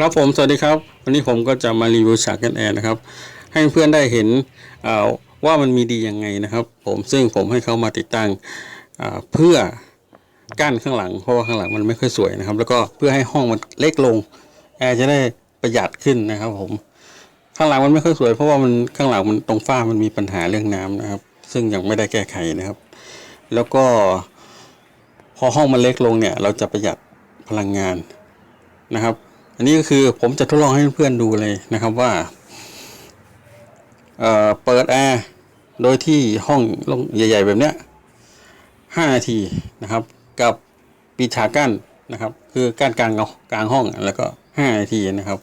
ครับผมสวัสดีครับ วันนี้ผมก็จะมารีวิวฉากกันแอร์นะครับ ให้เพื่อนได้เห็นว่ามันมีดียังไงนะครับ ผมซึ่งผมให้เขามาติดตั้งเพื่อกั้นข้างหลังเพราะว่าข้างหลังมันไม่ค่อยสวยนะครับ แล้วก็เพื่อให้ห้องมันเล็กลงแอร์จะได้ประหยัดขึ้นนะครับ ผมข้างหลังมันไม่ค่อยสวยเพราะว่ามันข้างหลังมันตรงฝ้ามันมีปัญหาเรื่องน้ำนะครับ ซึ่งยังไม่ได้แก้ไขนะครับ แล้วก็ พอห้องมันเล็กลงเนี่ย เราจะประหยัดพลังงานนะครับ อันนี้ก็คือผมจะทดลองให้เพื่อนๆดูเลยนะครับว่าเเปิดแอร์โดยที่ห้องลงใหญ่ ๆ แบบเนี้ย5นาทีนะครับ กับปิดฉากกั้นนะครับ คือกั้นกลางเงากลางห้องแล้วก็5นาทีนะครับ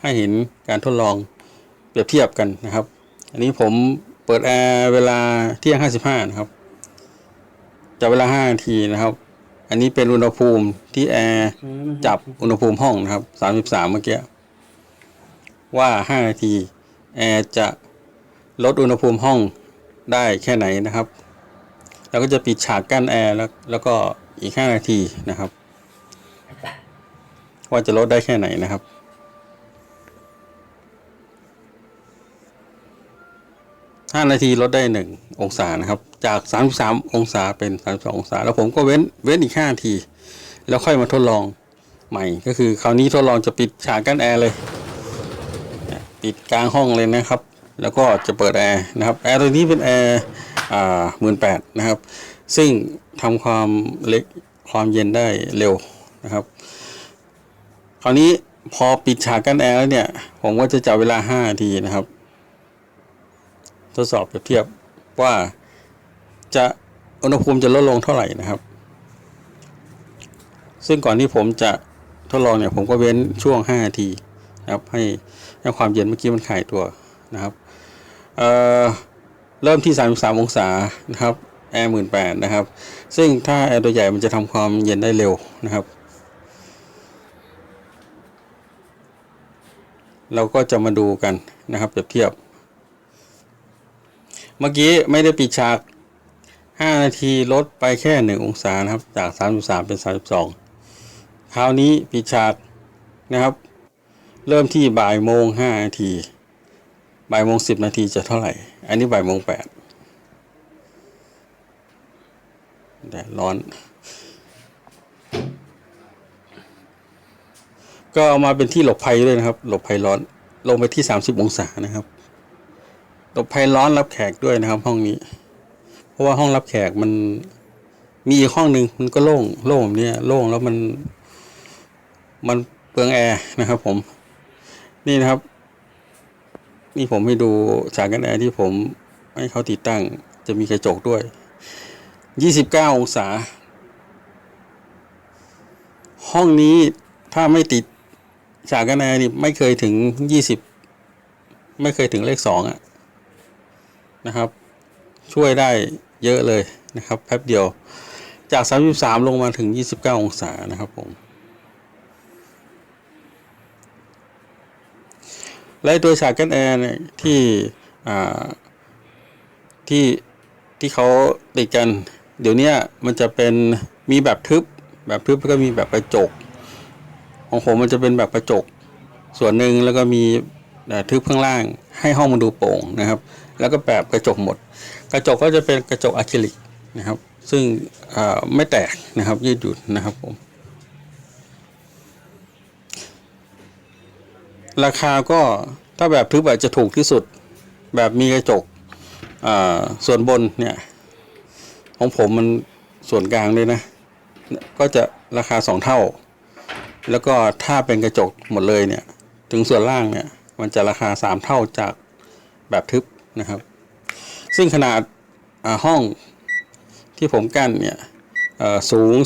ให้เห็นการทดลองเปรียบเทียบกันนะครับ อันนี้ผมเปิดแอร์เวลาเที่ยง55นะครับจะเวลา5นาทีนะครับ อันนี้เป็นอุณหภูมิที่แอร์จับอุณหภูมิห้องนะครับ33เมื่อกี้ ว่า5นาทีแอร์จะลดอุณหภูมิห้องได้แค่ไหนนะครับ แล้วก็จะปิดฉากกั้นแอร์แล้วแล้วก็อีก5นาทีนะครับ ว่าจะลดได้แค่ไหนนะครับ 5 นาทีลดได้ 1 องศานะครับ จาก 33 องศาเป็น 32 องศา แล้วผมก็เว้นเว้นอีก 5 นาที แล้วค่อยมาทดลองใหม่ ก็คือคราวนี้ทดลองจะปิดฉากกั้นแอร์เลย ปิดกลางห้องเลยนะครับ แล้วก็จะเปิดแอร์นะครับ แอร์ตัวนี้เป็นแอร์หมื่นแปดนะครับ ซึ่งทำความเล็กความเย็นได้เร็วนะครับ คราวนี้พอปิดฉากกั้นแอร์แล้วเนี่ย ผมก็จะจับเวลา 5 นาทีนะครับ ทดสอบเปรียบเทียบว่าจะอุณหภูมิจะลดลงเท่าไหร่นะครับ ซึ่งก่อนที่ผมจะทดลองเนี่ยผมก็เว้นช่วง 5 นาทีนะครับให้ให้ความเย็นเมื่อกี้มันขายตัวนะครับเเริ่มที่ 33 องศานะครับแอร์หมื่นแปดนะครับ ซึ่งถ้าแอร์ตัวใหญ่มันจะทำความเย็นได้เร็วนะครับ เราก็จะมาดูกันนะครับเปรียบเทียบ เมื่อกี้ไม่ได้ปิดฉาก 5 นาทีลดไปแค่ 1 องศานะครับ จาก 33 เป็น 32 คราวนี้ปิดฉากนะครับ เริ่มที่บ่ายโมง 5 นาทีบ่ายโมง 10 นาทีจะเท่าไหร่ อันนี้บ่ายโมง 8 แดดร้อน ก็เอามาเป็นที่หลบภัยด้วยนะครับ หลบภัยร้อน ลงไปที่ 30 องศานะครับ บภัยร้อนรับแขกด้วยนะครับ ห้องนี้ เพราะว่าห้องรับแขกมันมีอีกห้องหนึ่งมันก็โล่งโล่งแบบเนี้ยโล่งแล้วมัน มันเปลืองแอร์นะครับผม นี่นะครับ นี่ผมให้ดูฉากกันแอร์ที่ผมให้เขาติดตั้ง จะมีกระจกด้วย 29 องศา ห้องนี้ถ้าไม่ติดฉากกันแอร์นี่ไม่เคยถึง 20 ไม่เคยถึงเลขสองอะ นะครับ ช่วยได้เยอะเลยนะครับแป๊บเดียวจาก 33 ลงมาถึง 29 องศานะครับผม และตัวฉากกันแอร์เนี่ยที่ที่ที่เขาติดกัน เดี๋ยวนี้มันจะเป็นมีแบบทึบ แบบทึบแล้วก็มีแบบกระจก ของผมมันจะเป็นแบบกระจก ส่วนหนึ่งแล้วก็มีทึบข้างล่าง ให้ห้องมันดูโปร่งนะครับ แล้วก็แบบกระจกหมด กระจกก็จะเป็นกระจกอะคริลิกนะครับ ซึ่งไม่แตกนะครับ ยืดหยุ่นนะครับผม ราคาก็ถ้าแบบทึบอาจจะถูกที่สุด แบบมีกระจกส่วนบนเนี่ย ของผมมันส่วนกลางเลยนะ ก็จะราคาสองเท่า แล้วก็ถ้าเป็นกระจกหมดเลยเนี่ย ถึงส่วนล่างเนี่ย มันจะราคาสามเท่าจากแบบทึบ นะครับ ซึ่งขนาดห้องที่ผมกั้นเนี่ยสูง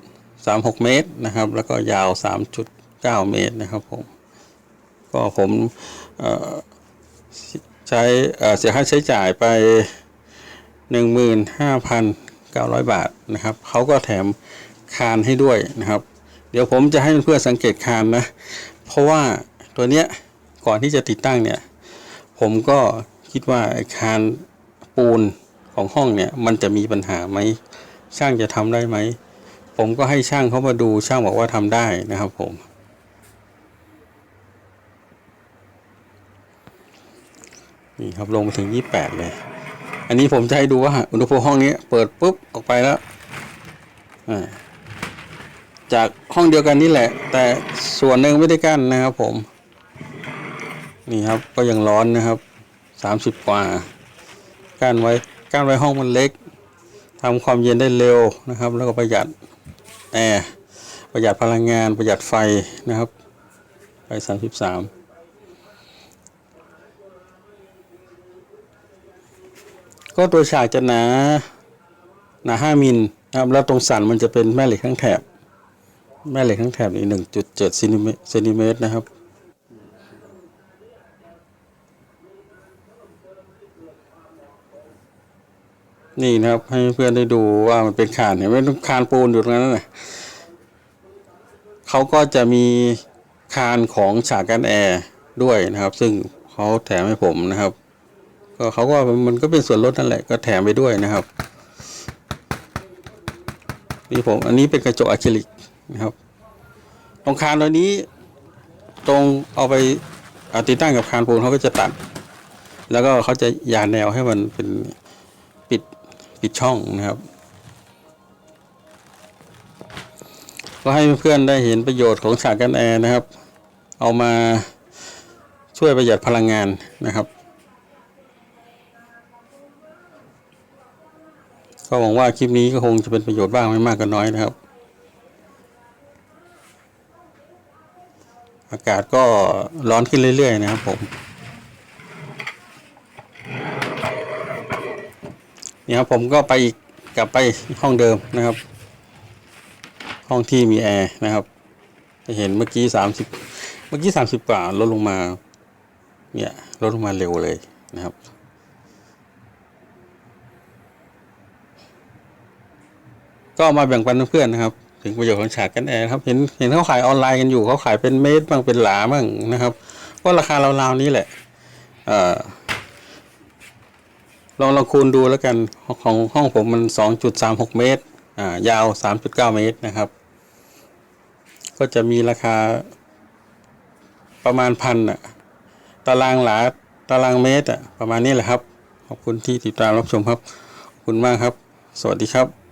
2.36 เมตรนะครับ แล้วก็ยาว 3.9 เมตรนะครับผม ก็ผมใช้เสียค่าใช้จ่ายไป 15,900 บาทนะครับ เขาก็แถมคานให้ด้วยนะครับ เดี๋ยวผมจะให้เพื่อนสังเกตคานนะ เพราะว่าตัวเนี้ยก่อนที่จะติดตั้งเนี่ย ผมก็ คิดว่าอาคารปูนของห้องเนี่ยมันจะมีปัญหาไหมช่างจะทำได้ไหม ผมก็ให้ช่างเขามาดูช่างบอกว่าทำได้นะครับผม นี่ครับลงมาถึง 28 เลย อันนี้ผมจะให้ดูว่าอุณหภูมิห้องนี้เปิดปุ๊บออกไปแล้วจากห้องเดียวกันนี่แหละ แต่ส่วนหนึ่งไม่ได้กั้นนะครับผม นี่ครับก็ยังร้อนนะครับ สามสิบกว่ากั้นไว้กั้นไว้ห้องมันเล็กทำความเย็นได้เร็วนะครับ แล้วก็ประหยัดแอร์ประหยัดพลังงานประหยัดไฟนะครับไฟสามสิบสามก็ตัวฉากจะหนาหนาห้ามิลนะครับแล้วตรงสันมันจะเป็นแม่เหล็กทั้งแถบ แม่เหล็กทั้งแถบนี่หนึ่งจุดเจ็ดเซนติเมตรเซนติเมตรนะครับ นี่นะครับ ให้เพื่อนได้ดูว่ามันเป็นคานเห็นไหมคานปูนอยู่ตรงนั้นน่ะเขาก็จะมีคานของฉากกันแอร์ด้วยนะครับ ซึ่งเขาแถมให้ผมนะครับ ก็เขาก็มันก็เป็นส่วนลดนั่นแหละก็แถมไปด้วยนะครับนี่ผมอันนี้เป็นกระจกอะคริลิกนะครับ ตรงคานตัวนี้ ตรงเอาไปติดตั้งกับคานปูนเขาก็จะตัด แล้วก็เขาจะยาแนวให้มันเป็น ปิดช่องนะครับ ก็ให้เพื่อนได้เห็นประโยชน์ของฉากกันแอร์นะครับ เอามาช่วยประหยัดพลังงานนะครับ ก็หวังว่าคลิปนี้ก็คงจะเป็นประโยชน์บ้างไม่มากก็น้อยนะครับ อากาศก็ร้อนขึ้นเรื่อยๆนะครับผม นี่ครับผมก็ไปกลับไปห้องเดิมนะครับ ห้องที่มีแอร์นะครับจะเห็นเมื่อกี้สามสิบเมื่อกี้สามสิบกว่าลดลงมาเนี่ยลดลงมาเร็วเลยนะครับก็มาแบ่งปันเพื่อนนะครับ ถึงประโยชน์ของฉากกันแอร์ครับ เห็นเห็นเขาขายออนไลน์กันอยู่เขาขายเป็นเมตรบ้างเป็นหลาบ้างนะครับ ก็ราคาราวๆนี้แหละ เอ่อ ลองลองคูณดูแล้วกันของห้องผมมันสองจุดสามหกเมตร อ่า ยาวสามจุดเก้าเมตรนะครับ ก็จะมีราคาประมาณพันอะตารางหลาตารางเมตรอะประมาณนี้แหละครับ ขอบคุณที่ติดตามรับชมครับ ขอบคุณมากครับ สวัสดีครับ